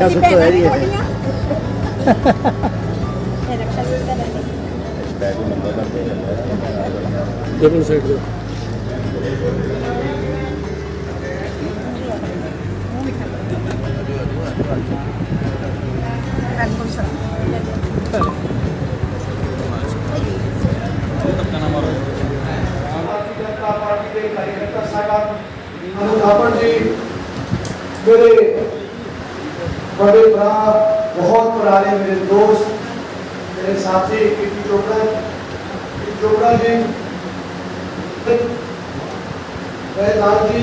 ਰਕਸ਼ਾ ਸੁੱਤ ਹੈ ਜੀ ਇਹ ਰਕਸ਼ਾ ਸੁੱਤ ਹੈ ਡਬਲ ਸਾਈਡ ਦੇ ਭਾਰਤੀ ਜਨਤਾ ਪਾਰਟੀ ਦੇ ਕਾਰਜਕਰਤਾ ਸਾਹਿਬਾਨ ਅਨੁਭਵਨ ਜੀ ਮੇਰੇ ਬੜੇ ਭਰਾ ਬਹੁਤ ਪੁਰਾਣੇ ਮੇਰੇ ਦੋਸਤ ਮੇਰੇ ਸਾਥੀ ਕੀਰਤੀ ਚੋਪੜਾ ਕੀਰਤੀ ਚੋਪੜਾ ਜੀ ਮੈਂ ਲਾਲ ਜੀ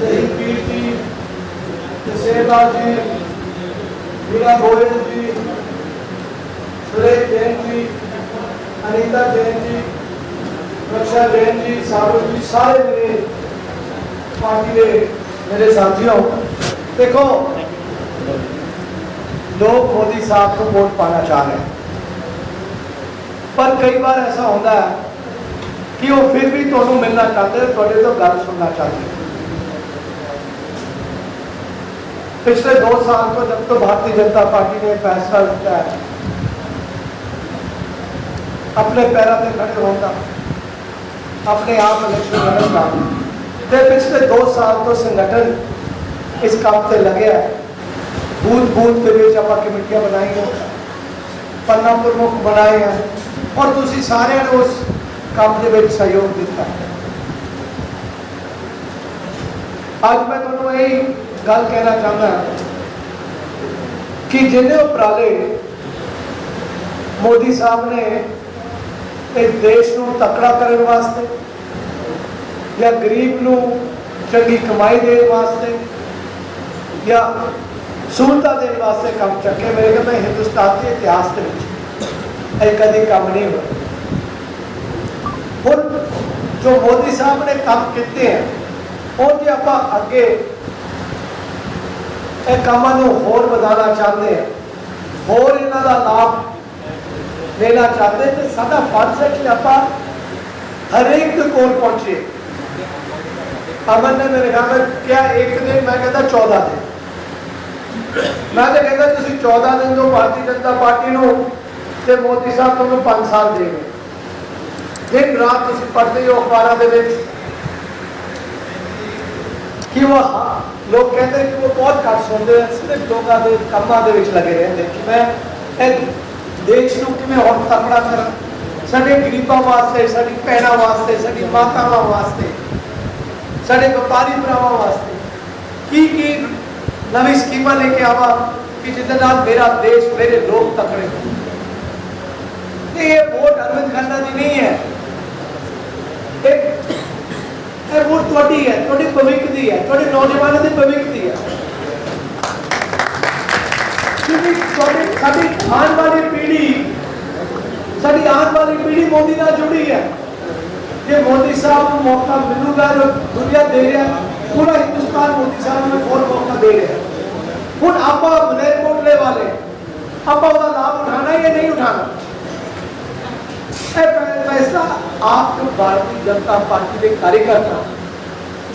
ਸਹੀ ਪੀਰ ਜੀ ਤਸੇਲਾ ਜੀ ਮੀਰਾ ਗੋਇਲ ਜੀ ਸੁਰੇਸ਼ ਜੈਨ ਜੀ ਅਨੀਤਾ ਜੈਨ ਜੀ ਰਕਸ਼ਾ ਜੈਨ ਜੀ ਸਾਰੂ ਜੀ ਸਾਰੇ ਮੇਰੇ देखो लोग मोदी साहब को वोट पाना चाह रहे हैं पर कई बार ऐसा होता है कि वो फिर भी थोड़ू मिलना चाहते थोड़े तो गल सुनना चाहते पिछले दो साल को जब तो भारतीय जनता पार्टी ने फैसला लिया है अपने पैरों पर खड़े होगा अपने आप इलेक्शन लड़न का पिछले दो साल तो संगठन ਸੰਗਠਨ ਇਸ ਕੰਮ ਤੇ ਲੱਗਿਆ ਹੈ ਬੂਥ ਬੂਥ ਦੇ ਵਿੱਚ ਆਪਾਂ ਕਮੇਟੀਆਂ ਬਣਾਈਆਂ ਪੰਨਾ ਪ੍ਰਮੁੱਖ ਬਣਾਏ ਆ ਔਰ ਤੁਸੀਂ ਸਾਰਿਆਂ ਨੇ ਉਸ ਕੰਮ ਦੇ ਵਿੱਚ ਸਹਿਯੋਗ ਦਿੱਤਾ ਅੱਜ ਮੈਂ ਤੁਹਾਨੂੰ ਇਹ ਗੱਲ ਕਹਿਣਾ ਚਾਹੁੰਦਾ ਕਿ ਜਿੰਨੇ ਉਪਰਾਲੇ ਮੋਦੀ ਸਾਹਿਬ ਨੇ ਇਹ ਦੇਸ਼ ਨੂੰ ਤਕੜਾ ਕਰਨ ਵਾਸਤੇ ਜਾਂ ਗਰੀਬ ਨੂੰ ਚੰਗੀ ਕਮਾਈ ਦੇਣ ਵਾਸਤੇ ਜਾਂ ਸਹੂਲਤਾਂ ਦੇਣ ਵਾਸਤੇ ਕੰਮ ਚੱਕੇ ਮੇਰੇ ਕਹਿੰਦਾ ਹਿੰਦੁਸਤਾਨ ਦੇ ਇਤਿਹਾਸ ਦੇ ਵਿੱਚ ਇਹ ਕਦੇ ਕੰਮ ਨਹੀਂ ਹੋਇਆ। ਹੁਣ ਜੋ ਮੋਦੀ ਸਾਹਿਬ ਨੇ ਕੰਮ ਕੀਤੇ ਹੈ ਉਹ ਜੇ ਆਪਾਂ ਅੱਗੇ ਇਹ ਕੰਮਾਂ ਨੂੰ ਹੋਰ ਵਧਾਉਣਾ ਚਾਹੁੰਦੇ ਹਾਂ ਹੋਰ ਇਹਨਾਂ ਦਾ ਲਾਭ ਲੈਣਾ ਚਾਹੁੰਦੇ, ਤੇ ਸਾਡਾ ਫਰਜ਼ ਹੈ ਕਿ ਆਪਾਂ ਹਰੇਕ ਦੇ ਕੋਲ ਪਹੁੰਚੇ ਅਮਨ ਨੇ ਮੇਰੇ ਖਿਆਲ ਕਿਹਾ, ਇੱਕ ਦਿਨ ਮੈਂ ਕਹਿੰਦਾ 14 ਦਿਨ। ਮੈਂ ਤਾਂ ਕਹਿੰਦਾ ਤੁਸੀਂ 14 ਦਿਨ ਤੋਂ ਭਾਰਤੀ ਜਨਤਾ ਪਾਰਟੀ ਨੂੰ ਤੇ ਮੋਦੀ ਸਾਹਿਬ ਤੁਹਾਨੂੰ 5 ਸਾਲ ਦੇਣਗੇ ਦਿਨ ਰਾਤ ਤੁਸੀਂ ਪੜ੍ਹਦੇ ਹੋ ਅਖਬਾਰਾਂ ਦੇ ਵਿੱਚ। ਕਿ ਉਹ ਲੋਕ ਕਹਿੰਦੇ ਕਿ ਉਹ ਬਹੁਤ ਘੱਟ ਸੁਣਦੇ ਆ, ਸਿਰਫ ਲੋਕਾਂ ਦੇ ਕੰਮਾਂ ਦੇ ਵਿੱਚ ਲੱਗੇ ਰਹਿੰਦੇ ਕਿ ਮੈਂ ਇਹ ਦੇਸ਼ ਨੂੰ ਕਿਵੇਂ ਹੋਰ ਤਕੜਾ ਕਰਾਂ? ਸਾਡੇ ਗਰੀਬਾਂ ਵਾਸਤੇ, ਸਾਡੀ ਭੈਣਾਂ ਵਾਸਤੇ, ਸਾਡੀ ਮਾਤਾਵਾਂ ਵਾਸਤੇ, ਸਾਡੇ ਵਪਾਰੀ ਭਰਾਵਾਂ ਵਾਸਤੇ ਕੀ ਕੀ ਨਵੀਂ ਸਕੀਮਾਂ ਲੈ ਕੇ ਆਵਾਂ ਕਿ ਜਿਹਦੇ ਨਾਲ ਮੇਰਾ ਦੇਸ਼, ਮੇਰੇ ਲੋਕ ਤਕੜੇ ਹੋਣ। ਇਹ ਵੋਟ ਅਰਵਿੰਦ ਖੰਨਾ ਦੀ ਨਹੀਂ ਹੈ। ਇਹ ਇਹ ਵੋਟ ਤੁਹਾਡੀ ਹੈ, ਤੁਹਾਡੀ ਭਵਿੱਖ ਦੀ ਹੈ, ਤੁਹਾਡੇ ਨੌਜਵਾਨਾਂ ਦੀ ਭਵਿੱਖ ਦੀ ਹੈ। ਕਿਉਂਕਿ ਤੁਹਾਡੀ, ਸਾਡੀ ਆਉਣ ਵਾਲੀ ਪੀੜ੍ਹੀ, ਸਾਡੀ ਆਉਣ ਵਾਲੀ ਪੀੜ੍ਹੀ ਮੋਦੀ ਨਾਲ ਜੁੜੀ ਹੈ। ਜੇ ਮੋਦੀ ਸਾਹਿਬ ਨੂੰ ਮੌਕਾ ਮਿਲੂਗਾ, ਜੋ ਦੁਨੀਆ ਦੇ ਰਿਹਾ, ਪੂਰਾ ਹਿੰਦੁਸਤਾਨ ਮੋਦੀ ਸਾਹਿਬ ਨੂੰ ਹੋਰ ਮੌਕਾ ਦੇ ਰਿਹਾ। ਹੁਣ ਆਪਾਂ ਮਲੇਰਕੋਟਲੇ ਵਾਲੇ ਆਪਾਂ ਉਹਦਾ ਲਾਭ ਉਠਾਣਾ ਜਾਂ ਨਹੀਂ ਉਠਾਣਾ ਇਹ ਫੈ- ਫੈਸਲਾ ਆਪ ਜੋ ਭਾਰਤੀ ਜਨਤਾ ਪਾਰਟੀ ਦੇ ਕਾਰਜਕਰਤਾ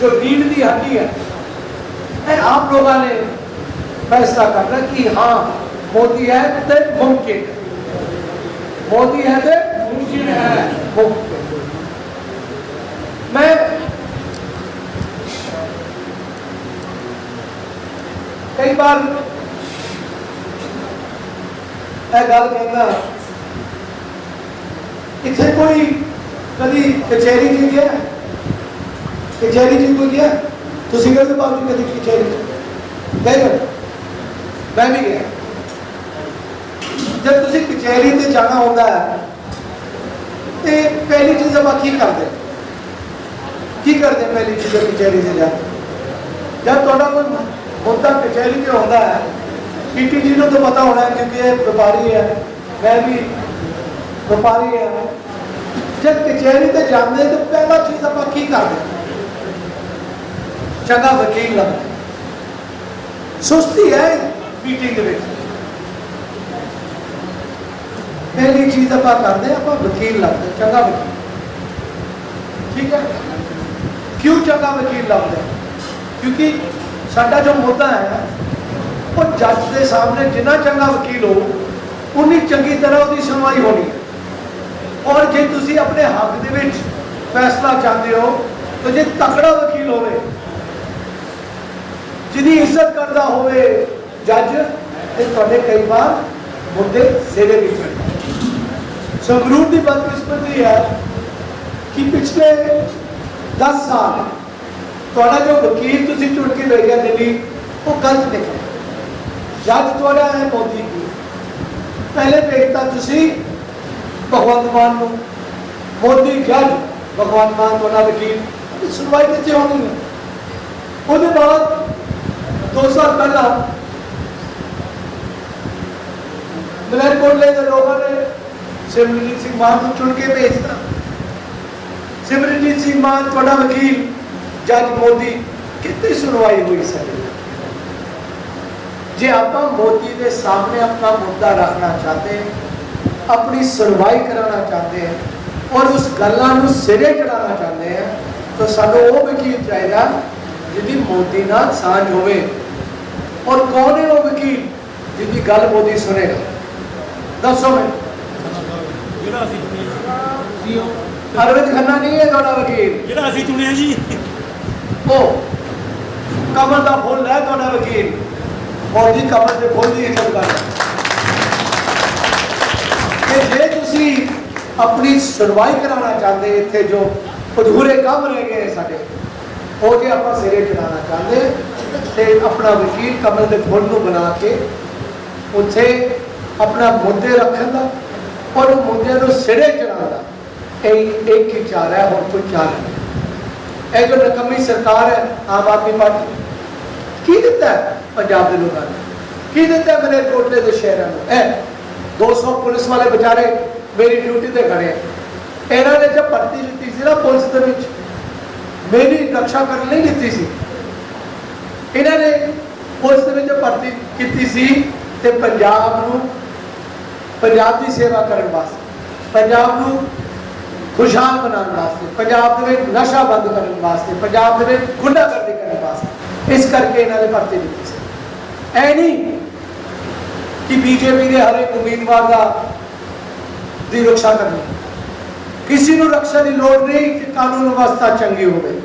ਜੋ ਰੀੜ ਦੀ ਹੱਡੀ ਹੈ ਇਹ ਆਪ ਲੋਕਾਂ ਨੇ ਫੈਸਲਾ ਕਰਨਾ ਕਿ ਹਾਂ ਮੋਦੀ ਹੈ ਤੇ ਮੁਮਕਿਨ ਹੈ। ਮੋਦੀ ਹੈ ਤੇ ਮੁਮਕਿਨ ਹੈ ਮੁਮਕਿਨ ਮੈਂ ਕਈ ਵਾਰ ਇਹ ਗੱਲ ਕਹਿੰਦਾ, ਇੱਥੇ ਕੋਈ ਕਦੀ ਕਚਹਿਰੀ ਜੀ ਗਿਆ? ਕਚਹਿਰੀ ਜੀ ਕੋਈ ਗਿਆ? ਤੁਸੀਂ ਕਹਿੰਦੇ ਬਾਬੂ ਕਦੀ ਕਚਹਿਰੀ ਗਏ ਮੈਂ ਵੀ ਗਿਆ। ਜਦ ਤੁਸੀਂ ਕਚਹਿਰੀ ਤੇ ਜਾਣਾ ਹੁੰਦਾ ਹੈ, ਤੇ ਪਹਿਲੀ ਚੀਜ਼ ਆਪਾਂ ਕੀ ਕਰਦੇ? ਕੀ ਕਰਦੇ ਪਹਿਲੀ ਚੀਜ਼ ਕਚਹਿਰੀ ਤੇ ਜਾ ਜਦ ਤੁਹਾਡਾ ਕੋਈ ਮੁੱਦਾ ਕਚਹਿਰੀ ਤੇ ਹੁੰਦਾ ਹੈ। ਪੀਟੀ ਜੀ ਨੂੰ ਤਾਂ ਪਤਾ ਹੋਣਾ ਹੈ ਕਿਉਂਕਿ ਇਹ ਵਪਾਰੀ ਹੈ। ਮੈਂ ਵੀ ਵਪਾਰੀ ਹਾਂ। ਜਦ ਕਚਹਿਰੀ ਤੇ ਜਾਂਦੇ ਤਾਂ ਪਹਿਲਾ ਚੀਜ਼ ਆਪਾਂ ਕੀ ਕਰਦੇ? ਚੰਗਾ ਵਕੀਲ ਲੱਭਦੇ ਸੁਸਤੀ ਹੈ ਮੀਟਿੰਗ ਦੇ ਵਿੱਚ। ਪਹਿਲੀ ਚੀਜ਼ ਆਪਾਂ ਕਰਦੇ ਹਾਂ, ਆਪਾਂ ਵਕੀਲ ਲੱਭਦੇ ਚੰਗਾ ਵਕੀਲ। ਠੀਕ ਹੈ? ਕਿਉਂ ਚੰਗਾ ਸਾਡਾ ਜੋ ਮੁੱਦਾ ਹੈ, ਉਹ ਜੱਜ ਦੇ ਸਾਹਮਣੇ ਜਿੰਨਾ ਚੰਗਾ ਵਕੀਲ ਹੋ, ਉਨੀ ਚੰਗੀ ਤਰ੍ਹਾਂ ਉਹਦੀ ਸੁਣਵਾਈ ਹੋਣੀ ਹੈ। ਔਰ ਜੇ ਤੁਸੀਂ ਆਪਣੇ ਹੱਕ ਦੇ ਵਿੱਚ ਫੈਸਲਾ ਚਾਹੁੰਦੇ ਹੋ, ਤਾਂ ਜੇ ਤਕੜਾ ਵਕੀਲ ਹੋਵੇ, ਜਿਹਦੀ ਇੱਜ਼ਤ ਕਰਦਾ ਹੋਵੇ ਜੱਜ, ਤੇ ਤੁਹਾਡੇ ਕਈ ਵਾਰ ਮੁੱਦੇ ਸਿਰੇ ਵੀ ਚੜ੍ਹਦੇ ਸੰਗਰੂਰ ਦੀ ਬਦਕਿਸਮਤੀ ਹੈ ਕਿ ਪਿਛਲੇ 10 ਸਾਲ ਤੁਹਾਡਾ ਜੋ ਵਕੀਲ ਤੁਸੀਂ ਚੁਣ ਕੇ ਲੈ ਗਿਆ ਦਿੱਲੀ, ਉਹ ਗਲਤ ਨਿਕਲਿਆ। ਜੱਜ ਤੁਹਾਡਾ ਹੈ ਮੋਦੀ ਜੀ ਪਹਿਲੇ ਭੇਜਤਾ ਤੁਸੀਂ ਭਗਵੰਤ ਮਾਨ ਨੂੰ ਮੋਦੀ ਜੱਜ ਭਗਵੰਤ ਮਾਨ ਤੁਹਾਡਾ ਵਕੀਲ ਸੁਣਵਾਈ ਕਿੱਥੇ ਹੋਣੀ ਹੈ? ਉਹਦੇ ਬਾਅਦ ਦੋ ਸਾਲ ਪਹਿਲਾਂ ਮਲੇਰਕੋਟਲੇ ਦੇ ਲੋਕਾਂ ਨੇ ਸਿਮਰਨਜੀਤ ਸਿੰਘ ਮਾਨ ਨੂੰ ਚੁਣ ਕੇ ਭੇਜਤਾ। ਸਿਮਰਨਜੀਤ ਸਿੰਘ ਮਾਨ, ਤੁਹਾਡਾ ਵਕੀਲ ਜੱਜ ਮੋਦੀ ਕਿਤੇ ਸੁਣਵਾਈ ਹੋਈ ਸਾਡੀ ਜੇ ਆਪਾਂ ਮੋਦੀ ਦੇ ਸਾਹਮਣੇ ਆਪਣਾ ਮੁੱਦਾ ਰੱਖਣਾ ਚਾਹਤੇ ਹਾਂ ਆਪਣੀ ਸੁਣਵਾਈ ਕਰਾਉਣਾ ਚਾਹਤੇ ਹਾਂ ਔਰ ਉਸ ਗੱਲਾਂ ਨੂੰ ਸਿਰੇ ਚੜਾਉਣਾ ਚਾਹੁੰਦੇ ਹਾਂ ਤਾਂ ਸਾਨੂੰ ਉਹ ਵਕੀਲ ਚਾਹੀਦਾ ਜਿਹਦੀ ਮੋਦੀ ਨਾਲ ਸਾਂਝ ਹੋਵੇ। ਔਰ ਕੌਣ ਹੈ ਉਹ ਵਕੀਲ ਜਿਹਦੀ ਗੱਲ ਮੋਦੀ ਸੁਣੇਗਾ? ਦੱਸੋ ਮੈਨੂੰ। ਜਿਹੜਾ ਅਸੀਂ ਚੁਣਿਆ ਜੀ। ਅਰਵਿੰਦ ਖੰਨਾ ਨਹੀਂ ਹੈ ਤੁਹਾਡਾ ਵਕੀਲ। ਜਿਹੜਾ ਅਸੀਂ ਚੁਣਿਆ ਜੀ। ਉਹ ਕਮਲ ਦਾ ਫੁੱਲ ਹੈ ਤੁਹਾਡਾ ਵਕੀਲ। ਮੋਦੀ ਕਮਲ ਦੇ ਫੁੱਲ ਦੀ ਇੱਜ਼ਤ ਕਰਦਾ ਕਿ ਜੇ ਤੁਸੀਂ ਆਪਣੀ ਸੁਣਵਾਈ ਕਰਾਉਣਾ ਚਾਹੁੰਦੇ ਇੱਥੇ ਜੋ ਅਧੂਰੇ ਕੰਮ ਰਹਿ ਗਏ ਸਾਡੇ, ਉਹ ਜੇ ਆਪਾਂ ਸਿਰੇ ਚੜਾਉਣਾ ਚਾਹੁੰਦੇ ਤੇ ਆਪਣਾ ਵਕੀਲ ਕਮਲ ਦੇ ਫੁੱਲ ਨੂੰ ਬਣਾ ਕੇ ਉੱਥੇ ਆਪਣਾ ਮੁੱਦੇ ਰੱਖਣ ਦਾ ਔਰ ਉਹ ਮੁੱਦਿਆਂ ਨੂੰ ਸਿਰੇ ਚੜਾਉਣ ਦਾ, ਇਹ ਇੱਕ ਹੀ ਚਾਰ ਹੈ ਹੋਰ ਕੋਈ ਚਾਰ ਨਹੀਂ। ਇਹ ਜੋ ਨਕਮੀ ਸਰਕਾਰ ਹੈ ਆਮ ਆਦਮੀ ਪਾਰਟੀ। ਕੀ ਦਿੱਤਾ ਪੰਜਾਬ ਦੇ ਲੋਕਾਂ ਨੂੰ? ਕੀ ਦਿੱਤਾ ਮੇਰੇ ਮਲੇਰਕੋਟਲੇ ਦੇ ਸ਼ਹਿਰਾਂ ਨੂੰ? ਇਹ 200 ਪੁਲਿਸ ਵਾਲੇ ਵਿਚਾਰੇ ਮੇਰੀ ਡਿਊਟੀ ਤੇ ਖੜੇ ਇਹਨਾਂ ਨੇ ਜਦ ਭਰਤੀ ਲਿੱਤੀ ਸੀ ਨਾ ਪੁਲਿਸ ਦੇ ਵਿੱਚ, ਮੇਰੀ ਰੱਖਿਆ ਕਰਨ ਲਈ ਲਿੱਤੀ ਸੀ। ਇਹਨਾਂ ਨੇ ਪੁਲਿਸ ਦੇ ਵਿੱਚ ਭਰਤੀ ਕੀਤੀ ਸੀ ਤੇ ਪੰਜਾਬ ਨੂੰ, ਪੰਜਾਬ ਦੀ ਸੇਵਾ ਕਰਨ ਵਾਸਤੇ, ਪੰਜਾਬ ਨੂੰ ਖੁਸ਼ਹਾਲ ਬਣਾਉਣ ਵਾਸਤੇ, ਪੰਜਾਬ ਦੇ ਵਿੱਚ ਨਸ਼ਾ ਬੰਦ ਕਰਨ ਵਾਸਤੇ, ਪੰਜਾਬ ਦੇ ਵਿੱਚ ਗੁੰਡਾਗਰਦੀ ਕਰਨ ਵਾਸਤੇ, ਇਸ ਕਰਕੇ ਇਹਨਾਂ ਨੇ ਭਰਤੀ ਦਿੱਤੀ ਸੀ। ਐ ਨਹੀਂ ਕਿ ਬੀਜੇਪੀ ਦੇ ਹਰ ਇੱਕ ਉਮੀਦਵਾਰ ਦਾ ਦੀ ਰੱਖਿਆ ਕਰਨੀ। ਕਿਸੇ ਨੂੰ ਰੱਖਿਆ ਦੀ ਲੋੜ ਨਹੀਂ ਕਿ ਕਾਨੂੰਨ ਵਿਵਸਥਾ ਚੰਗੀ ਹੋਵੇ।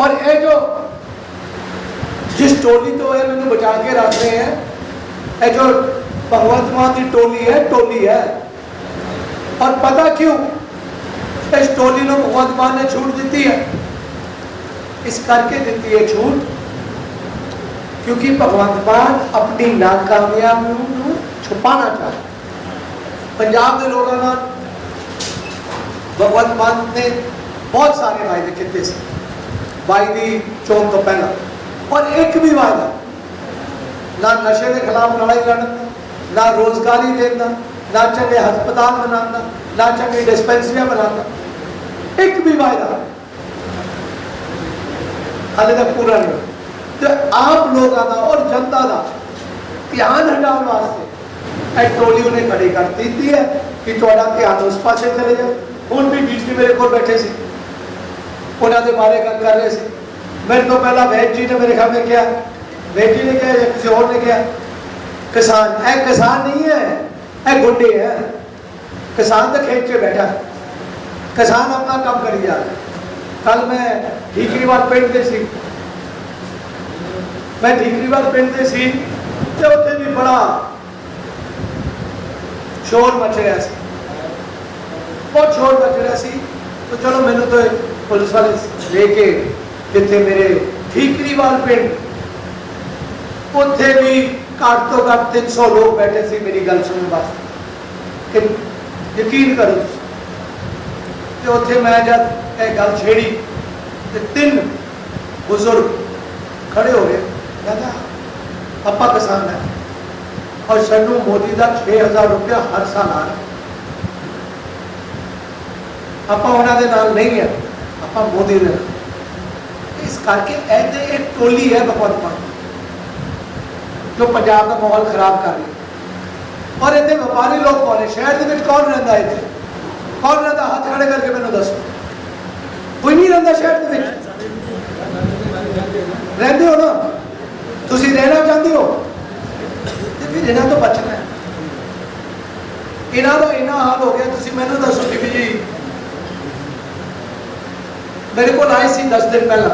ਔਰ ਇਹ ਜੋ ਜਿਸ ਟੋਲੀ ਤੋਂ ਇਹ ਮੈਨੂੰ ਬਚਾ ਕੇ ਰੱਖਦੇ ਹੈ, ਇਹ ਜੋ ਭਗਵੰਤ ਮਾਨ ਦੀ ਟੋਲੀ ਹੈ ਟੋਲੀ ਹੈ। ਔਰ ਪਤਾ ਕਿਉਂ ਇਸ ਟੋਲੀ ਨੂੰ ਭਗਵੰਤ ਮਾਨ ਨੇ ਛੂਟ ਦਿੱਤੀ ਹੈ ਇਸ ਕਰਕੇ ਦਿੱਤੀ ਹੈ ਛੂਟ ਕਿਉਂਕਿ ਭਗਵੰਤ ਮਾਨ ਆਪਣੀ ਨਾਕਾਮਯਾਬੀ ਨੂੰ ਛੁਪਾਉਣਾ ਚਾਹਤਾ ਪੰਜਾਬ ਦੇ ਲੋਕਾਂ ਨਾਲ ਭਗਵੰਤ ਮਾਨ ਨੇ ਬਹੁਤ ਸਾਰੇ ਵਾਅਦੇ ਕੀਤੇ ਸੀ ਬਾਈ ਦੀ ਚੋਣ ਤੋਂ ਪਹਿਲਾਂ ਔਰ ਇੱਕ ਵੀ ਵਾਅਦਾ ਨਾ ਨਸ਼ੇ ਦੇ ਖਿਲਾਫ ਲੜਾਈ ਲੜਨ ਦਾ ਨਾ ਰੋਜ਼ਗਾਰੀ ਦੇਣ ਦਾ ਨਾ ਚੰਗੇ ਹਸਪਤਾਲ ਬਣਾਉਣ ਦਾ ਨਾ ਚੰਗੀ ਡਿਸਪੈਂਸਰੀਆਂ ਬਣਾਉਣ ਦਾ ਇੱਕ ਵੀ ਵਾਅਦਾ ਹਾਲੇ ਤੱਕ ਪੂਰਾ ਨਹੀਂ ਹੋਇਆ। ਤੇ ਆਪ ਲੋਕਾਂ ਦਾ ਔਰ ਜਨਤਾ ਦਾ ਧਿਆਨ ਹਟਾਉਣ ਵਾਸਤੇ ਇਹ ਟੋਲੀ ਉਹਨੇ ਖੜੀ ਕਰ ਦਿੱਤੀ ਹੈ ਕਿ ਤੁਹਾਡਾ ਧਿਆਨ ਉਸ ਪਾਸੇ ਚਲੇ ਜਾ ਹੁਣ ਵੀ ਬੀਚ ਮੇਰੇ ਕੋਲ ਬੈਠੇ ਸੀ ਉਹਨਾਂ ਦੇ ਬਾਰੇ ਗੱਲ ਕਰ ਰਹੇ ਸੀ ਮੇਰੇ ਤੋਂ ਪਹਿਲਾਂ ਵੈਦ ਜੀ ਨੇ ਮੇਰੇ ਸਾਹਮਣੇ ਕਿਹਾ ਵੈਦ ਜੀ ਨੇ ਕਿਹਾ ਜਾਂ ਕਿਸੇ ਹੋਰ ਨੇ ਕਿਹਾ ਕਿਸਾਨ ਇਹ ਕਿਸਾਨ ਨਹੀਂ ਹੈ ਇਹ ਗੁੰਡੇ ਹੈ ਕਿਸਾਨ ਤਾਂ ਖੇਤ 'ਚ ਬੈਠਾ ਹੈ। ਕਿਸਾਨ ਆਪਣਾ ਕੰਮ ਕਰੀ ਜਾ ਕੱਲ ਮੈਂ ਠੀਕਰੀਵਾਲ ਪਿੰਡ ਦੇ ਸੀ ਮੈਂ ਠੀਕਰੀਵਾਲ ਪਿੰਡ ਦੇ ਸੀ ਤੇ ਉੱਥੇ ਵੀ ਬੜਾ ਸ਼ੋਰ ਮਚ ਰਿਹਾ ਸੀ ਬਹੁਤ ਸ਼ੋਰ ਮਚ ਰਿਹਾ ਸੀ ਤਾਂ ਚਲੋ ਮੈਨੂੰ ਤਾਂ ਪੁਲਿਸ ਵਾਲੇ ਲੈ ਕੇ ਜਿੱਥੇ ਮੇਰੇ ਠੀਕਰੀਵਾਲ ਪਿੰਡ ਉੱਥੇ ਵੀ ਘੱਟ ਤੋਂ ਘੱਟ 300 ਲੋਕ ਬੈਠੇ ਸੀ ਮੇਰੀ ਗੱਲ ਸੁਣਨ ਵਾਸਤੇ ਕਿ ਯਕੀਨ ਕਰੋ ਤੁਸੀਂ। ਤੇ ਉੱਥੇ ਮੈਂ ਜਦ ਇਹ ਗੱਲ ਛੇੜੀ ਤੇ ਤਿੰਨ ਬਜ਼ੁਰਗ ਖੜੇ ਹੋ ਗਏ। ਕਹਿੰਦਾ ਆਪਾਂ ਕਿਸਾਨ ਹੈ ਔਰ ਸਾਨੂੰ ਮੋਦੀ ਦਾ 6000 ਰੁਪਇਆ ਹਰ ਸਾਲ ਆ ਰਿਹਾ ਆਪਾਂ ਉਹਨਾਂ ਦੇ ਨਾਲ ਨਹੀਂ ਹੈ ਆਪਾਂ ਮੋਦੀ ਦੇ ਨਾਲ। ਇਸ ਕਰਕੇ ਇਹ ਇੱਕ ਟੋਲੀ ਹੈ ਭਗਵੰਤ ਮਾਨ ਜੋ ਪੰਜਾਬ ਦਾ ਮਾਹੌਲ ਖਰਾਬ ਕਰ ਰਹੀ ਔਰ ਇੱਥੇ ਵਪਾਰੀ ਲੋਕ ਕੌਣ ਹੈ ਸ਼ਹਿਰ ਦੇ ਵਿੱਚ ਕੌਣ ਰਹਿੰਦਾ ਇੱਥੇ? ਕੌਣ ਰਹਿੰਦਾ, ਹੱਥ ਖੜੇ ਕਰਕੇ ਮੈਨੂੰ ਦੱਸੋ। ਸ਼ਹਿਰ ਦੇ ਵਿੱਚ। ਰਹਿੰਦੇ ਹੋ ਨਾ। ਤੁਸੀਂ ਰਹਿਣਾ ਚਾਹੁੰਦੇ ਹੋ। ਤੇ ਫਿਰ ਇਹਨਾਂ ਤੋਂ ਬਚਣਾ। ਹੈ ਇਹਨਾਂ ਦਾ ਇਹਨਾਂ ਹਾਲ ਹੋ ਗਿਆ, ਤੁਸੀਂ ਮੈਨੂੰ ਦੱਸੋ ਬੀਬੀ ਜੀ। ਮੇਰੇ ਕੋਲ ਆਏ ਸੀ 10 ਦਿਨ ਪਹਿਲਾਂ।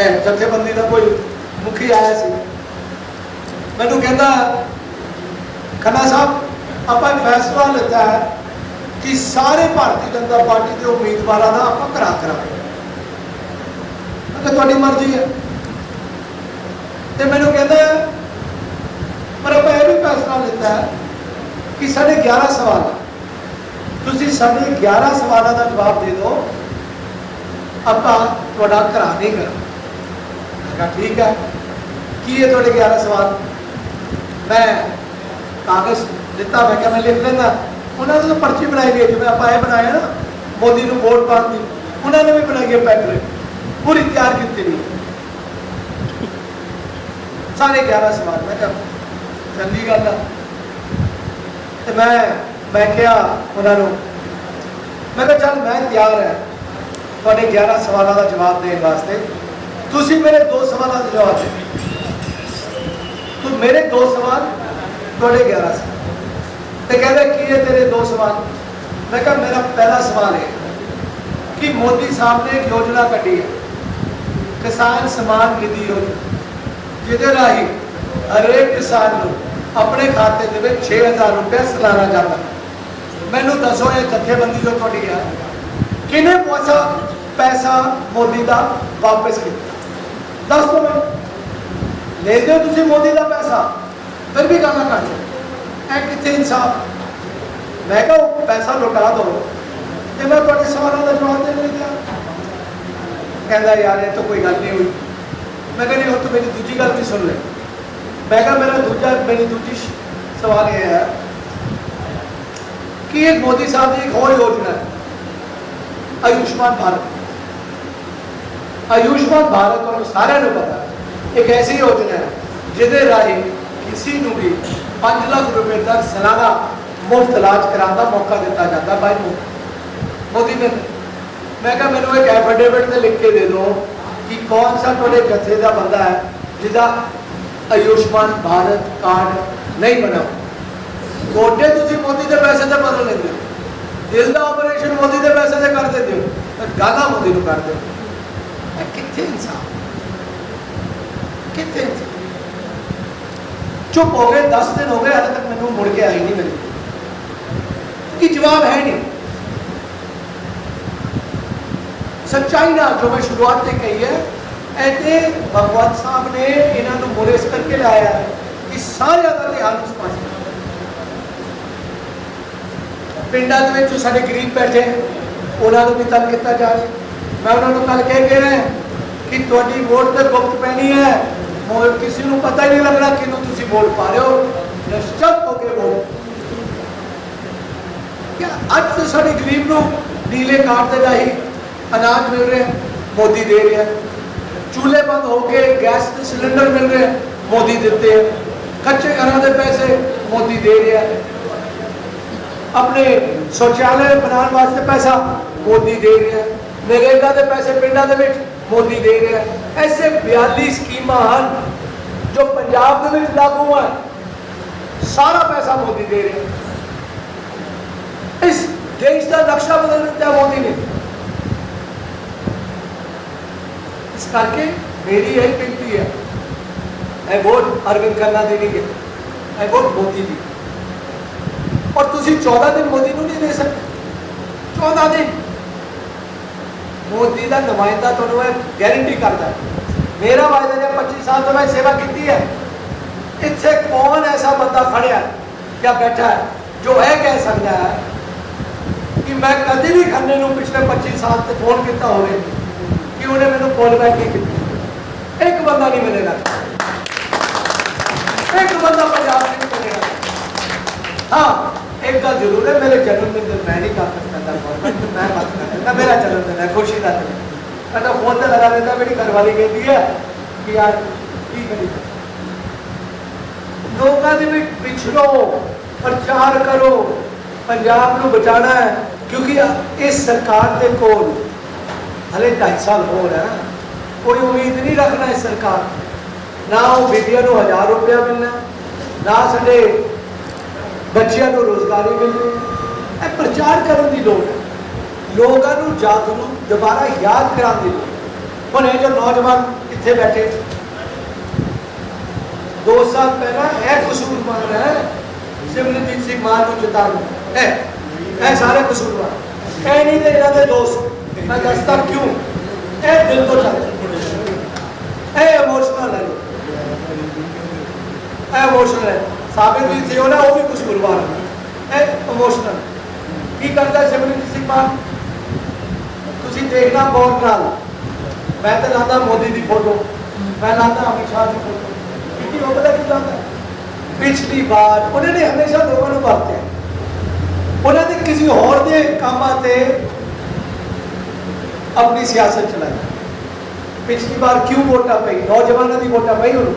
ਇਹ ਜਥੇਬੰਦੀ ਦਾ ਕੋਈ ਮੁਖੀ ਆਇਆ ਸੀ। ਮੈਨੂੰ ਕਹਿੰਦਾ, ਖੰਨਾ ਸਾਹਿਬ, ਆਪਾਂ ਫੈਸਲਾ ਲਿੱਤਾ ਹੈ ਕਿ ਸਾਰੇ ਭਾਰਤੀ ਜਨਤਾ ਪਾਰਟੀ ਦੇ ਉਮੀਦਵਾਰਾਂ ਦਾ ਆਪਾਂ ਕਰਾ ਕਰਾਂਗੇ ਮੈਂ ਤੁਹਾਡੀ ਮਰਜ਼ੀ ਹੈ। ਤੇ ਮੈਨੂੰ ਕਹਿੰਦਾ ਪਰ ਆਪਾਂ ਇਹ ਵੀ ਫੈਸਲਾ ਲਿੱਤਾ ਕਿ ਸਾਡੇ 11 ਸਵਾਲ, ਤੁਸੀਂ ਸਾਡੇ 11 ਸਵਾਲਾਂ ਦਾ ਜਵਾਬ ਦੇ ਦਿਓ। ਆਪਾਂ ਤੁਹਾਡਾ ਘਰਾ ਨਹੀਂ ਕਰਾਂ ਠੀਕ ਹੈ। ਕੀ ਹੈ ਤੁਹਾਡੇ 11 ਸਵਾਲ? ਮੈਂ ਕਾਗਜ਼ ਦਿੱਤਾ, ਮੈਂ ਕਿਹਾ ਮੈਂ ਲਿਖ ਲੈਂਦਾ ਉਹਨਾਂ ਨੇ ਤਾਂ ਪਰਚੀ ਬਣਾਈ ਗਈ ਜਿਵੇਂ ਆਪਾਂ ਇਹ ਬਣਾਇਆ ਨਾ, ਮੋਦੀ ਨੂੰ ਵੋਟ ਪਾਉਣ ਦੀ। ਉਹਨਾਂ ਨੇ ਵੀ ਬਣਾਈ ਗਈ ਪੈਟਰੇ ਪੂਰੀ ਤਿਆਰ ਕੀਤੀ ਹੋਈ ਸਾਰੇ 11 ਸਵਾਲ ਮੈਂ ਕਿਹਾ, ਚੰਗੀ ਗੱਲ ਆ। ਤੇ ਮੈਂ ਮੈਂ ਕਿਹਾ ਉਹਨਾਂ ਨੂੰ, ਮੈਂ ਕਿਹਾ, ਚੱਲ ਮੈਂ ਤਿਆਰ ਹੈ। ਤੁਹਾਡੇ 11 ਸਵਾਲਾਂ ਦਾ ਜਵਾਬ ਦੇਣ ਵਾਸਤੇ। ਤੁਸੀਂ ਮੇਰੇ ਦੋ ਸਵਾਲਾਂ ਦਾ ਜਵਾਬ ਦਿਓ। ਤੂੰ ਮੇਰੇ ਦੋ ਸਵਾਲ, ਤੁਹਾਡੇ 11 ਸਵਾਲ। ਤੇ ਕਹਿੰਦੇ, ਕੀ ਹੈ ਤੇਰੇ ਦੋ ਸਵਾਲ? ਮੈਂ ਕਿਹਾ, ਮੇਰਾ ਪਹਿਲਾ ਸਵਾਲ ਹੈ ਕਿ ਮੋਦੀ ਸਾਹਿਬ ਨੇ ਇੱਕ ਯੋਜਨਾ ਕੱਢੀ ਹੈ, ਕਿਸਾਨ ਸਮਾਨ ਨਿਧੀ ਯੋਜਨਾ, ਜਿਹਦੇ ਰਾਹੀਂ ਹਰੇਕ ਕਿਸਾਨ ਨੂੰ ਆਪਣੇ ਖਾਤੇ ਦੇ ਵਿੱਚ 6000 ਰੁਪਏ ਸਾਲਾਨਾ ਜਾਂਦਾ ਮੈਨੂੰ ਦੱਸੋ, ਇਹ ਜਥੇਬੰਦੀ ਜੋ ਤੁਹਾਡੀ ਹੈ, ਕਿਹਨੇ ਪੈਸਾ ਪੈਸਾ ਮੋਦੀ ਦਾ ਵਾਪਸ ਕੀਤਾ? ਦੱਸ ਦਿਓ ਮੈਨੂੰ। ਲੈ ਦਿਓ ਤੁਸੀਂ ਮੋਦੀ ਦਾ ਪੈਸਾ, ਫਿਰ ਵੀ ਗਾਲਾਂ ਕੱਢਦੇ ਇਹ ਕਿੱਥੇ ਇਨਸਾਫ? ਮੈਂ ਕਿਹਾ ਉਹ ਪੈਸਾ ਲੁਟਾ ਦਿਓ ਤੇ ਮੈਂ ਤੁਹਾਡੇ ਸਵਾਲਾਂ ਦਾ ਜਵਾਬ ਦੇਣ ਲਈ ਕਹਿੰਦਾ, ਯਾਰ, ਇਹ ਤਾਂ ਕੋਈ ਗੱਲ ਨਹੀਂ ਹੋਈ। ਮੈਂ ਕਹਿੰਦਾ ਉਹ ਤੂੰ ਮੇਰੀ ਦੂਜੀ ਗੱਲ ਵੀ ਸੁਣ ਲੈ। ਮੈਂ ਕਿਹਾ, ਮੇਰਾ ਦੂਜਾ, ਮੇਰੀ ਦੂਜੀ ਸਵਾਲ ਇਹ ਹੈ ਕਿ ਇੱਕ ਮੋਦੀ ਸਾਹਿਬ ਦੀ ਇੱਕ ਹੋਰ ਯੋਜਨਾ ਹੈ। ਆਯੁਸ਼ਮਾਨ ਭਾਰਤ। ਆਯੁਸ਼ਮਾਨ ਭਾਰਤ ਤੁਹਾਨੂੰ ਸਾਰਿਆਂ ਨੂੰ ਪਤਾ ਇੱਕ ਐਸੀ ਯੋਜਨਾ ਹੈ ਜਿਹਦੇ ਰਾਹੀਂ ਕਿਸੇ ਨੂੰ ਵੀ 5 ਲੱਖ ਰੁਪਏ ਤੱਕ ਸਾਲਾਨਾ ਮੁਫਤ ਇਲਾਜ ਕਰਾਉਣ ਦਾ ਮੌਕਾ ਦਿੱਤਾ ਜਾਂਦਾ ਬਾਈ ਮੋ- ਮੋਦੀ ਨੇ। ਮੈਂ ਕਿਹਾ, ਮੈਨੂੰ ਇੱਕ ਐਫੀਡੇਵਿਟ ਤੇ ਲਿਖ ਕੇ ਦੇ ਦਿਓ ਕਿ ਕੌਣ ਸਾ ਤੁਹਾਡੇ ਜਥੇ ਦਾ ਬੰਦਾ ਹੈ ਜਿਹਦਾ ਆਯੁਸ਼ਮਾਨ ਭਾਰਤ ਕਾਰਡ ਨਹੀਂ ਬਣਾ ਗੋਡੇ ਤੁਸੀਂ ਮੋਦੀ ਦੇ ਪੈਸੇ ਤੇ ਬਦਲ ਲੈਂਦੇ ਹੋ। ਦਿਲ ਦਾ ਆਪਰੇਸ਼ਨ ਮੋਦੀ ਦੇ ਪੈਸੇ ਤੇ ਕਰ ਦਿੰਦੇ ਹੋ। ਤੇ ਗਾਲਾਂ ਮੋਦੀ ਨੂੰ ਕਰਦੇ ਹੋ। ਕਿੱਥੇ ਇਨਸਾਫ? ਕਿੱਥੇ ਇਨਸਾਫ਼? ਚੁੱਪ ਹੋ ਗਏ 10 ਦਿਨ ਹੋ ਗਏ ਹਾਲੇ ਤੱਕ ਮੈਨੂੰ ਮੁੜ ਕੇ ਆਈ ਨਹੀਂ ਮਿਲੀ। ਕਿ ਜਵਾਬ ਹੈ ਨਹੀਂ? ਸੱਚਾਈ ਨਾਲ ਜੋ ਮੈਂ ਸ਼ੁਰੂਆਤ ਤੇ ਕਹੀ ਹੈ ਐਤੇ ਭਗਵਤ ਸਾਹਿਬ ਨੇ ਇਹਨਾਂ ਨੂੰ ਮੁਰੇ ਇਸ ਕਰਕੇ ਲਾਇਆ ਹੈ ਕਿ ਸਾਰਿਆਂ ਦਾ ਧਿਆਨ ਉਸ ਪਾਸੇ ਪਿੰਡਾਂ ਦੇ ਵਿੱਚ ਸਾਡੇ ਗਰੀਬ ਬੈਠੇ ਉਹਨਾਂ ਨੂੰ ਵੀ ਤੰਗ ਕੀਤਾ ਜਾ ਰਿਹਾ। ਮੈਂ ਉਹਨਾਂ ਨੂੰ ਕੱਲ ਕਹਿ ਕੇ ਰਿਹਾ ਕਿ ਤੁਹਾਡੀ ਵੋਟ ਤੇ ਗੁਪਤ ਪੈਣੀ ਹੈ। ਮੋਰ ਕਿਸੇ ਨੂੰ ਪਤਾ ਹੀ ਨਹੀਂ ਲੱਗਣਾ ਕਿਹਨੂੰ ਤੁਸੀਂ ਵੋਟ ਪਾ ਰਹੇ ਹੋ। ਨਿਸ਼ਚਤ ਹੋ ਕੇ ਵੋਟ। ਕਿ ਅੱਜ ਤੇ ਸਾਡੇ ਗਰੀਬ ਨੂੰ ਨੀਲੇ ਕਾਰਡ ਦੇ ਰਾਹੀਂ ਅਨਾਜ ਮਿਲ ਰਿਹਾ, ਮੋਦੀ ਦੇ ਰਿਹਾ। ਚੂਲੇ ਬੰਦ ਹੋ ਕੇ ਗੈਸ ਦੇ ਸਿਲੰਡਰ ਮਿਲ ਰਿਹਾ, ਮੋਦੀ ਦਿੱਤੇ ਹੈ। ਕੱਚੇ ਘਰਾਂ ਦੇ ਪੈਸੇ ਮੋਦੀ ਦੇ ਰਿਹਾ। ਆਪਣੇ ਸ਼ੌਚਾਲय ਬਣਾਉਣ ਵਾਸਤੇ ਪੈਸਾ ਮੋਦੀ ਦੇ ਰਿਹਾ। ਨਰੇਗਾ ਦੇ ਪੈਸੇ ਪਿੰਡਾਂ ਦੇ ਵਿੱਚ ਮੋਦੀ ਦੇ ਰਿਹਾ ਹੈ। ਐਸੇ 42 ਸਕੀਮਾਂ ਹਨ ਜੋ ਪੰਜਾਬ ਦੇ ਵਿੱਚ ਲਾਗੂ ਹਨ ਸਾਰਾ ਪੈਸਾ ਮੋਦੀ ਦੇ ਰਿਹਾ ਹੈ। ਇਸ ਦੇਸ਼ ਦਾ ਨਕਸ਼ਾ ਬਦਲ ਦਿੱਤਾ ਮੋਦੀ ਨੇ ਇਸ ਕਰਕੇ ਮੇਰੀ ਇਹ ਬੇਨਤੀ ਹੈ ਇਹ ਵੋਟ ਅਰਵਿੰਦ ਖੰਨਾ ਦੀ ਨਹੀਂ ਹੈ ਇਹ ਵੋਟ ਮੋਦੀ ਦੀ ਔਰ ਤੁਸੀਂ 14 ਦਿਨ ਮੋਦੀ ਨੂੰ ਨਹੀਂ ਦੇ ਸਕਦੇ 14 ਦਿਨ ਮੋਦੀ ਦਾ ਨੁਮਾਇੰਦਾ ਤੁਹਾਨੂੰ ਇਹ ਗਾਰੰਟੀ ਕਰਦਾ। ਮੇਰਾ ਵਾਅਦਾ ਜੇ 25 ਸਾਲ ਤੋਂ ਮੈਂ ਸੇਵਾ ਕੀਤੀ ਹੈ, ਇੱਥੇ ਕੌਣ ਐਸਾ ਬੰਦਾ ਖੜਿਆ ਜਾਂ ਬੈਠਾ ਹੈ ਜੋ ਇਹ ਕਹਿ ਸਕਦਾ ਹੈ ਕਿ ਮੈਂ ਕਦੇ ਵੀ ਖੰਨੇ ਨੂੰ ਪਿਛਲੇ 25 ਸਾਲ ਤੇ ਫੋਨ ਕੀਤਾ ਹੋਵੇ ਕਿ ਉਹਨੇ ਮੈਨੂੰ ਕਾਲ ਬੈਕ ਨਹੀਂ ਕੀਤਾ। ਇੱਕ ਬੰਦਾ ਨਹੀਂ ਮਿਲੇਗਾ। ਇੱਕ ਬੰਦਾ ਪੰਜਾਬ ਵਿੱਚ ਨਹੀਂ ਮਿਲੇਗਾ। ਹਾਂ, ਇੱਕ ਗੱਲ ਜ਼ਰੂਰ ਹੈ, ਮੇਰੇ ਜਨਮ ਦਿਨ ਤੇ ਮੈਂ ਨਹੀਂ ਕਰਦਾ ਸਕਦਾ ਤਾਂ ਗਵਰਨਮੈਂਟ ਮੈਂ ਬਾਤ ਕਰ ਸਕਦਾ ਮੇਰਾ ਜਨਮ ਦਿਨ ਹੈ ਖੁਸ਼ੀ ਦਾ ਦਿਨ ਮੈਂ ਤਾਂ ਫੋਨ ਤੇ ਲਗਾ ਲੈਂਦਾ ਮੇਰੀ ਘਰਵਾਲੀ ਕਹਿੰਦੀ ਹੈ ਕਿ ਯਾਰ, ਕੀ ਕਰੀ ਲੋਕਾਂ ਦੇ ਵਿੱਚ ਪਿਛੜੋ, ਪ੍ਰਚਾਰ ਕਰੋ। ਪੰਜਾਬ ਨੂੰ ਬਚਾਉਣਾ ਹੈ, ਕਿਉਂਕਿ ਇਸ ਸਰਕਾਰ ਦੇ ਕੋਲ ਹਲੇ 2.5 ਸਾਲ ਹੋਰ ਹੈ। ਕੋਈ ਉਮੀਦ ਨਹੀਂ ਰੱਖਣਾ ਇਸ ਸਰਕਾਰ ਨਾ। ਉਹ ਬੀਬੀਆਂ ਨੂੰ 1000 ਰੁਪਇਆ ਮਿਲਣਾ, ਨਾ ਸਾਡੇ ਬੱਚਿਆਂ ਨੂੰ ਰੋਜ਼ਗਾਰੀ ਮਿਲਣੀ। ਇਹ ਪ੍ਰਚਾਰ ਕਰਨ ਦੀ ਲੋੜ ਹੈ। ਲੋਕਾਂ ਨੂੰ ਜਾਗਰੂਕ ਦੁਬਾਰਾ ਯਾਦ ਕਰਾਉਂਦੇ ਦੀ ਹੁਣ ਇਹ ਜੋ ਨੌਜਵਾਨ ਇੱਥੇ ਬੈਠੇ? ਦੋ ਸਾਲ ਪਹਿਲਾਂ ਇਹ ਕਸੂਰਵਾਰ ਹੈ, ਸਿਮਰਨਜੀਤ ਸਿੰਘ ਮਾਨ ਨੂੰ ਜਿਤਾਉਣ ਇਹ ਇਹ ਸਾਰੇ ਕਸੂਰਵਾਰ ਇਹ ਨਹੀਂ ਤੇ ਇਹਨਾਂ ਦੇ ਦੋਸਤ, ਮੈਂ ਦੱਸਦਾ ਕਿਉਂ? ਇਹ ਦਿਲ ਤੋਂ ਚੱਲ ਇਹ ਇਮੋਸ਼ਨਲ ਹੈ। ਇਹ ਇਮੋਸ਼ਨਲ ਹੈ। ਸਾਬਿਤ ਵੀ ਸੀ ਨਾ ਉਹ ਵੀ ਕਸੂਰਵਾਰ ਹੈ ਇਹ ਇਮੋਸ਼ਨਲ ਕੀ ਕਰਦਾ ਸਿਮਰਨਜੀਤ ਸਿੰਘ ਮਾਨ? ਤੁਸੀਂ ਦੇਖਣਾ ਬਹੁਤ ਨਾਲ? ਮੈਂ ਤਾਂ ਲਾਉਂਦਾ ਮੋਦੀ ਦੀ ਫੋਟੋ ਮੈਂ ਲਾਉਂਦਾ ਅਮਿਤ ਸ਼ਾਹ ਦੀ ਫੋਟੋ ਕਿਉਂਕਿ ਉਹ ਪਤਾ ਕੀ ਲਾਉਂਦਾ ਪਿਛਲੀ ਵਾਰ ਉਹਨਾਂ ਨੇ ਹਮੇਸ਼ਾ ਲੋਕਾਂ ਨੂੰ ਵਰਤਿਆ। ਉਹਨਾਂ ਦੇ ਕਿਸੇ ਹੋਰ ਦੇ ਕੰਮਾਂ ਤੇ ਆਪਣੀ ਸਿਆਸਤ ਚਲਾਈ। ਪਿਛਲੀ ਵਾਰ ਕਿਉਂ ਵੋਟਾਂ ਪਈ? ਨੌਜਵਾਨਾਂ ਦੀ ਵੋਟਾਂ ਪਈ ਉਹਨੂੰ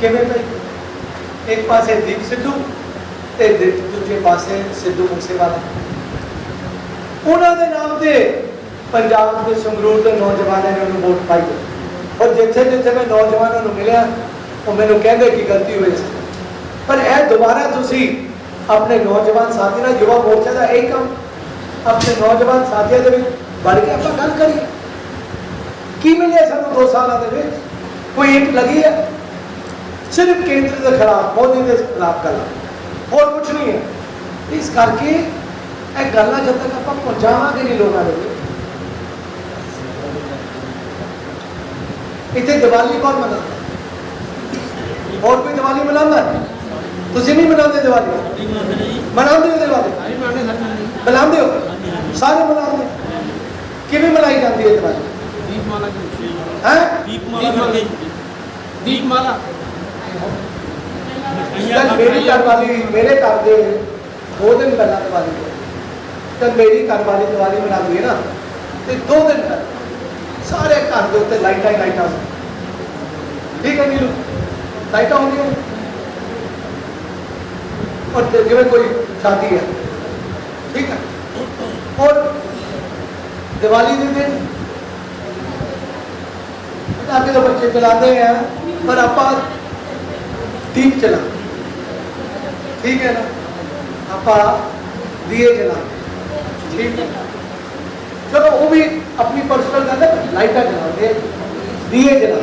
ਕਿਵੇਂ ਪਈ? ਇੱਕ ਪਾਸੇ ਦੀਪ ਸਿੱਧੂ ਤੇ ਦੂਜੇ ਪਾਸੇ ਸਿੱਧੂ ਮੂਸੇਵਾਲਾ। ਉਹਨਾਂ ਦੇ ਨਾਮ ਤੇ ਪੰਜਾਬ ਦੇ ਸੰਗਰੂਰ ਦੇ ਨੌਜਵਾਨਾਂ ਨੇ ਉਹਨੂੰ ਵੋਟ ਪਾਈ। ਔਰ ਜਿੱਥੇ ਜਿੱਥੇ ਮੈਂ ਨੌਜਵਾਨਾਂ ਨੂੰ ਮਿਲਿਆ, ਉਹ ਮੈਨੂੰ ਕਹਿੰਦੇ ਕਿ ਗਲਤੀ ਹੋਈ ਸੀ ਪਰ ਇਹ ਦੁਬਾਰਾ ਤੁਸੀਂ ਆਪਣੇ ਨੌਜਵਾਨ ਸਾਥੀ ਨਾਲ ਯੁਵਾ ਮੋਰਚਾ ਦਾ ਇਹ ਕੰਮ, ਆਪਣੇ ਨੌਜਵਾਨ ਸਾਥੀਆਂ ਦੇ ਵਿੱਚ ਵੜ ਕੇ ਆਪਾਂ ਗੱਲ ਕਰੀਏ। ਕੀ ਮਿਲਿਆ ਸਾਨੂੰ 2 ਸਾਲਾਂ ਦੇ ਵਿੱਚ? ਕੋਈ ਇੱਕ ਲੱਗੀ ਹੈ? ਸਿਰਫ ਕੇਂਦਰ ਦੇ ਖਿਲਾਫ, ਮੋਦੀ ਦੇ ਖਿਲਾਫ ਗੱਲ। ਹੋਰ ਕੁਝ ਨਹੀਂ ਹੈ। ਇਸ ਕਰਕੇ ਇਹ ਗੱਲਾਂ ਜਦ ਤੱਕ ਆਪਾਂ ਪਹੁੰਚਾਵਾਂਗੇ ਨਹੀਂ ਲੋਕਾਂ ਦੇ ਵਿੱਚ ਇੱਥੇ ਦੀਵਾਲੀ ਕੌਣ ਮਨਾਉਂਦਾ ਹੋਰ ਕੋਈ ਦੀਵਾਲੀ ਮਨਾਉਂਦਾ ਹੈ? ਤੁਸੀਂ ਨਹੀਂ ਮਨਾਉਂਦੇ ਦੀਵਾਲੀ ਮਨਾਉਂਦੇ ਹੋ ਦੀਵਾਲੀ ਮਨਾਉਂਦੇ ਹੋ ਸਾਰੇ ਮਨਾਉਂਦੇ ਕਿਵੇਂ ਮਨਾਈ ਜਾਂਦੀ ਹੈ ਦੀਵਾਲੀ ਹੈ ਦੀਪਮਾਲਾ ਦੀਪਮਾਲਾ ਜਦ ਮੇਰੀ ਘਰ ਵਾਲੀ ਮੇਰੇ ਘਰ ਦੇ ਦੋ ਦਿਨ ਪਹਿਲਾਂ ਦੀਵਾਲੀ ਹੋਈ। ਜਦ ਮੇਰੀ ਘਰ ਵਾਲੀ ਦੀਵਾਲੀ ਮਨਾਉਂਦੀ ਹੈ ਨਾ ਤੇ ਦੋ ਦਿਨ ਪਹਿਲਾਂ ਸਾਰੇ ਘਰ ਦੇ ਉੱਤੇ ਲਾਈਟਾਂ ਹੀ ਲਾਈਟਾਂ ਸੀ ਠੀਕ ਹੈ ਨੀਲੂ ਲਾਈਟਾਂ ਹੁੰਦੀਆਂ ਨੇ। ਔਰ ਤੇ ਜਿਵੇਂ ਕੋਈ ਸ਼ਾਦੀ ਹੈ ਠੀਕ ਹੈ ਔਰ ਦੀਵਾਲੀ ਦੇ ਦਿਨ ਪਟਾਕੇ ਤਾਂ ਬੱਚੇ ਚਲਾਉਂਦੇ ਆ ਪਰ ਆਪਾਂ ਦੀਪ ਚਲਾ ਠੀਕ ਹੈ ਨਾ ਆਪਾਂ ਦੀਏ ਜਲਾ ਠੀਕ ਹੈ ਚਲੋ ਉਹ ਵੀ ਆਪਣੀ ਪਰਸਨਲ ਗੱਲ ਹੈ ਲਾਈਟਾਂ ਜਲਾਉਂਦੇ ਦੀਏ ਜਲਾ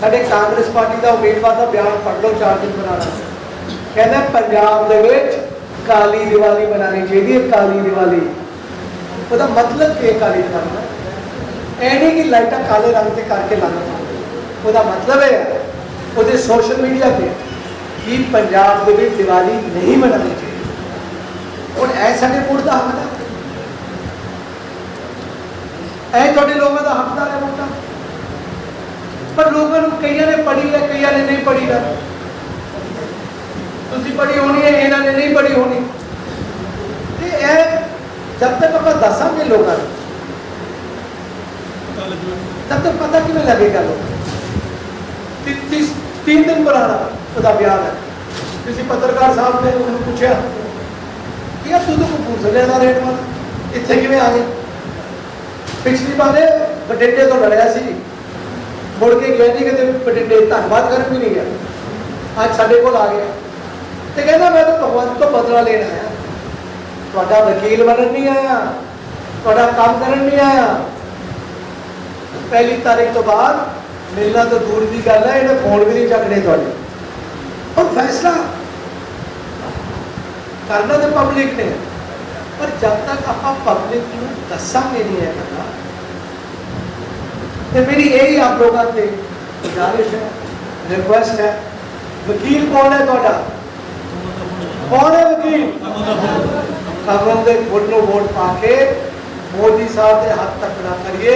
ਸਾਡੇ ਕਾਂਗਰਸ ਪਾਰਟੀ ਦਾ ਉਮੀਦਵਾਰ ਦਾ ਬਿਆਨ ਪੜ੍ਹ ਲਓ, ਚਾਰ ਦਿਨ ਬਣਾਉਣਾ ਕਹਿੰਦਾ, ਪੰਜਾਬ ਦੇ ਵਿੱਚ ਕਾਲੀ ਦੀਵਾਲੀ ਮਨਾਉਣੀ ਚਾਹੀਦੀ ਹੈ, ਕਾਲੀ ਦੀਵਾਲੀ। ਉਹਦਾ ਮਤਲਬ ਕੀ ਕਾਲੀ ਦੀਵਾਲੀ ਦਾ? ਇਹ ਨਹੀਂ ਕਿ ਲਾਈਟਾਂ ਕਾਲੇ ਰੰਗ ਤੇ ਕਰਕੇ ਲਾਣਾ ਉਹਦਾ ਮਤਲਬ ਹੈ, ਉਹਦੇ ਸੋਸ਼ਲ ਮੀਡੀਆ ਤੇ ਕਿ ਪੰਜਾਬ ਦੇ ਵਿੱਚ ਦੀਵਾਲੀ ਨਹੀਂ ਮਨਾਉਣੀ ਚਾਹੀਦੀ। ਹੁਣ ਇਹ ਸਾਡੇ ਵੋਟ ਦਾ ਹੱਕ ਹੈ। ਐ ਤੁਹਾਡੇ ਲੋਕਾਂ ਦਾ ਹੱਕਦਾਰ ਹੈ ਵੋਟਾਂ ਪਰ ਲੋਕਾਂ ਨੂੰ ਕਈਆਂ ਨੇ ਪੜ੍ਹੀ ਹੈ, ਕਈਆਂ ਨੇ ਨਹੀਂ ਪੜ੍ਹੀ ਹੈ। ਤੁਸੀਂ ਪੜ੍ਹੀ ਹੋਣੀ ਹੈ, ਇਹਨਾਂ ਨੇ ਨਹੀਂ ਪੜ੍ਹੀ ਹੋਣੀ। ਤੇ ਇਹ ਜਦ ਤੱਕ ਆਪਾਂ ਦੱਸਾਂਗੇ ਲੋਕਾਂ ਨੂੰ ਤਦ ਤੱਕ ਪਤਾ ਕਿਵੇਂ ਲੱਗੇਗਾ ਲੋਕ। 33 ਤਿੰਨ ਦਿਨ ਪੁਰਾਣਾ ਉਹਦਾ ਬਿਆਨ ਹੈ। ਕਿਸੇ ਪੱਤਰਕਾਰ ਸਾਹਿਬ ਨੇ ਉਹਨੂੰ ਪੁੱਛਿਆ ਇਹ ਸੁਧੂ ਕਪੂਰ ਜ਼ਿਲ੍ਹੇ ਦਾ ਰੇਟ ਮਨ ਇੱਥੇ ਕਿਵੇਂ ਆ ਗਿਆ ਪਿਛਲੀ ਵਾਰ ਇਹ ਬਟਿੰਡੇ ਤੋਂ ਲੜਿਆ ਸੀ। ਮੁੜ ਕੇ ਗਿਆ ਨਹੀਂ ਕਿਤੇ ਬਟਿੰਡੇ ਧੰਨਵਾਦ ਕਰਨ ਵੀ ਨਹੀਂ ਗਿਆ। ਅੱਜ ਸਾਡੇ ਕੋਲ ਆ ਗਿਆ। ਤੇ ਕਹਿੰਦਾ, ਮੈਂ ਤਾਂ ਭਗਵੰਤ ਤੋਂ ਬਦਲਾ ਲੈਣ ਆਇਆ। ਤੁਹਾਡਾ ਵਕੀਲ ਬਣਨ ਨਹੀਂ ਆਇਆ। ਤੁਹਾਡਾ ਕੰਮ ਕਰਨ ਨਹੀਂ ਆਇਆ। ਪਹਿਲੀ ਤਾਰੀਖ ਤੋਂ ਬਾਅਦ ਮਿਲਣਾ ਤਾਂ ਦੂਰ ਦੀ ਗੱਲ ਹੈ, ਇਹਨੇ ਫੋਨ ਵੀ ਨਹੀਂ ਚੱਕਣੇ ਤੁਹਾਡੇ। ਉਹ ਫੈਸਲਾ ਕਰਨਾ ਤੇ ਪਬਲਿਕ ਨੇ। ਪਰ ਜਦ ਤੱਕ ਆਪਾਂ ਪਬਲਿਕ ਨੂੰ ਦੱਸਾਂਗੇ ਨਹੀਂ ਇਹ ਗੱਲਾਂ, ਤੇ ਮੇਰੀ ਇਹੀ ਆਪ ਲੋਕਾਂ ਤੇ ਗੁਜ਼ਾਰਿਸ਼ ਹੈ ਰਿਕੁਐਸਟ ਹੈ, ਵਕੀਲ ਕੌਣ ਹੈ ਤੁਹਾਡਾ? ਕੌਣ ਹੈ ਵਕੀਲ? ਕਮਲ ਦੇ ਫੁੱਲ ਨੂੰ ਵੋਟ ਪਾ ਕੇ ਮੋਦੀ ਸਾਹਿਬ ਦੇ ਹੱਥ ਤੱਕ ਕਰੀਏ,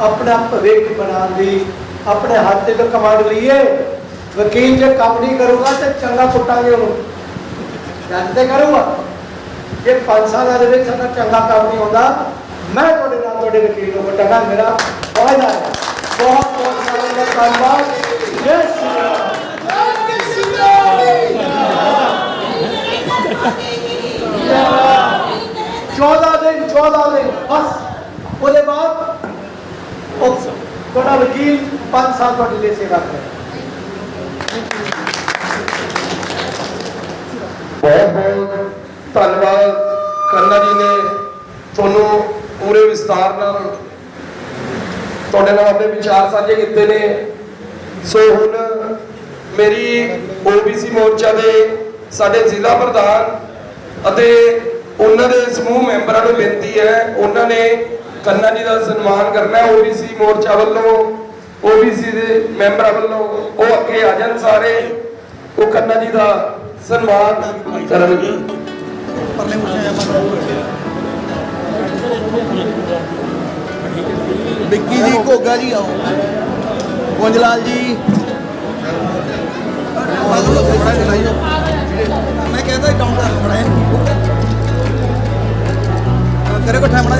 ਆਪਣਾ ਭਵਿੱਖ ਬਣਾਉਣ ਲਈ, ਆਪਣੇ ਹੱਥ ਤੇ ਕਮਾਂਡ ਲਈਏ, ਵਕੀਲ ਜੇ ਕੰਮ ਨਹੀਂ ਕਰੂਗਾ ਤੇ ਚੰਗਾ ਕੁੱਟਾਂਗੇ ਉਹਨੂੰ। ਜੱਜ ਤੇ ਕਰੂਗਾ। ਜੇ 5 ਸਾਲਾਂ ਦੇ ਵਿੱਚ ਸਾਡਾ ਚੰਗਾ ਕੰਮ ਨਹੀਂ ਹੁੰਦਾ, ਮੈਂ ਤੁਹਾਡੇ ਨਾਲ ਤੁਹਾਡੇ ਵਕੀਲ ਨੂੰ ਕੁੱਟਾਂਗਾ ਮੇਰਾ ਵਾਅਦਾ ਹੈ। ਬਹੁਤ ਬਹੁਤ ਸਾਰਿਆਂ ਦਾ ਧੰਨਵਾਦ। ਜੈ ਸ਼੍ਰੀ ਰਾਮ। 14 ਦਿਨ 14 ਦਿਨ, ਬਸ। ਉਹਦੇ ਬਾਅਦ ਉਹ ਤੁਹਾਡਾ ਵਕੀਲ 5 ਸਾਲ ਤੁਹਾਡੇ ਲਈ ਸੇਵਾ ਕਰੇ। ਬਹੁਤ ਬਹੁਤ ਧੰਨਵਾਦ ਕਰਨਾ ਜੀ ਨੇ ਤੁਹਾਨੂੰ ਪੂਰੇ ਵਿਸਤਾਰ ਨਾਲ ਤੁਹਾਡੇ ਨਾਲ ਆਪਣੇ ਵਿਚਾਰ ਸਾਂਝੇ ਕੀਤੇ ਨੇ। ਸੋ ਹੁਣ ਮੇਰੀ ਓਬੀਸੀ ਮੋਰਚਾ ਦੇ ਸਾਡੇ ਜ਼ਿਲ੍ਹਾ ਪ੍ਰਧਾਨ ਅਤੇ ਉਹਨਾਂ ਦੇ ਸਮੂਹ ਮੈਂਬਰਾਂ ਨੂੰ ਬੇਨਤੀ ਹੈ, ਉਹਨਾਂ ਨੇ ਕੰਨਾ ਜੀ ਦਾ ਸਨਮਾਨ ਕਰਨਾ ਹੈ ਓਬੀਸੀ ਮੋਰਚਾ ਵੱਲੋਂ। ਓਬੀਸੀ ਦੇ ਮੈਂਬਰਾਂ ਵੱਲੋਂ ਉਹ ਅੱਗੇ ਆ ਜਾਣ ਸਾਰੇ। ਉਹ ਕੰਨਾ ਜੀ ਦਾ ਸਨਮਾਨ ਕਰਨਗੇ। ਵਿੱਕੀ ਜੀ ਘੋਗਾ ਜੀ ਆਓ। ਗੁੰਜਲਾਲ ਜੀ। ਮੈਂ ਕਹਿੰਦਾ ਕਾਊਂਟਰ ਬਣਾਇਆ ਕਰੇ ਕੋ ਠਾਮਣਾ